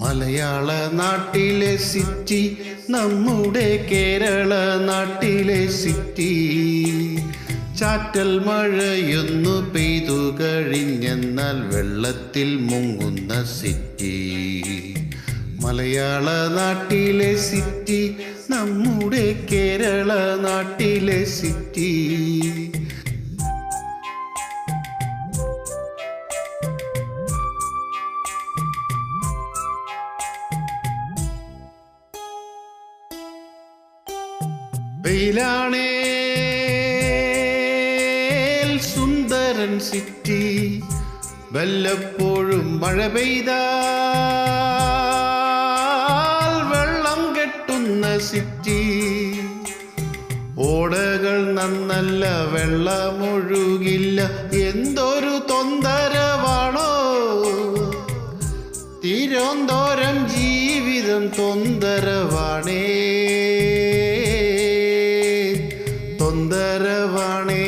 മലയാള നാട്ടിലെ സിറ്റി നമ്മുടെ കേരള നാട്ടിലെ സിറ്റി ചാറ്റൽ മഴയൊന്നു പെയ്തു കഴിഞ്ഞെന്നാൽ വെള്ളത്തിൽ മുങ്ങുന്ന സിറ്റി മലയാള നാട്ടിലെ സിറ്റി നമ്മുടെ കേരള നാട്ടിലെ സിറ്റി വെയിലാണേ. സുന്ദരൻ സിറ്റി വല്ലപ്പോഴും മഴ പെയ്താൽ വെള്ളം കെട്ടുന്ന സിറ്റി. ഓടകൾ നന്നല്ല വെള്ളമൊഴുകില്ല എന്തൊരു തൊന്തരവാണോ. തിരോന്തോരം ജീവിതം തൊന്തരവാണേ. തൊന്തരവാണേ.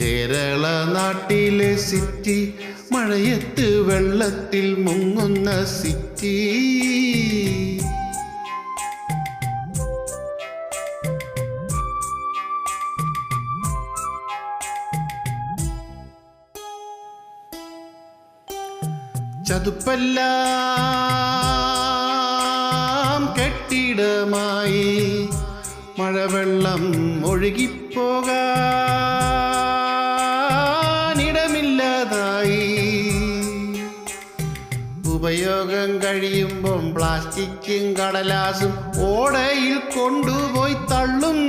കേരള നാട്ടിലെ സിറ്റി മഴയത്ത് വെള്ളത്തിൽ മുങ്ങുന്ന സിറ്റി. ചതുപ്പെല്ലാം മഴവെള്ളം ഒഴുകിപ്പോകാനിടമില്ലാതായി. ഉപയോഗം കഴിയുമ്പം പ്ലാസ്റ്റിക്കും കടലാസും ഓടയിൽ കൊണ്ടുപോയി തള്ളും.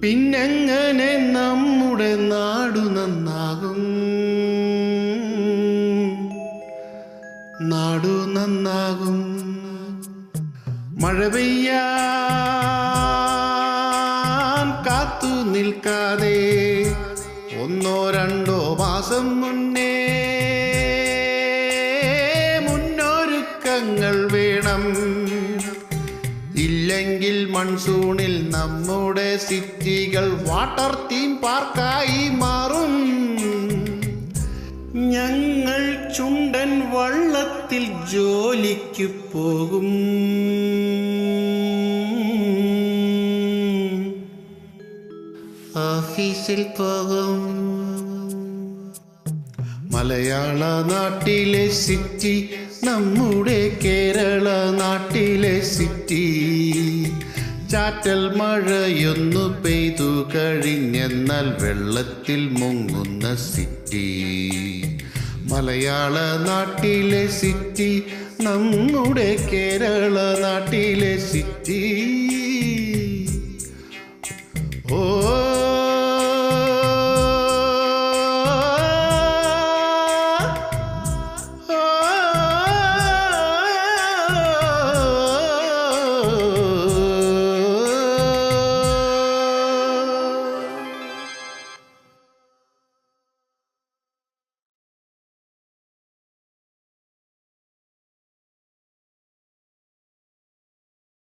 പിന്നെങ്ങനെ നമ്മുടെ നാടു നന്നാകും? നാടു നന്നാകും. മഴ പെയ്യാൻ നിൽക്കാതെ ഒന്നോ രണ്ടോ മാസം മുന്നേ മുന്നൊരുക്കങ്ങൾ വേണം. ഇല്ലെങ്കിൽ മൺസൂണിൽ നമ്മുടെ സിറ്റികൾ വാട്ടർ തീം പാർക്കായി മാറും. ഞങ്ങൾ ചുണ്ടൻ വള്ളത്തിൽ ജോലിക്ക് പോകും. ഓഫീസിൽ പോകും. മലയാള നാട്ടിലെ സിറ്റി നമ്മുടെ കേരള നാട്ടിലെ സിറ്റി ചാറ്റൽ മഴയൊന്നു പെയ്തു കഴിഞ്ഞെന്നാൽ വെള്ളത്തിൽ മുങ്ങുന്ന സിറ്റി മലയാള നാട്ടിലെ സിറ്റി നമ്മുടെ കേരള നാട്ടിലെ സിറ്റി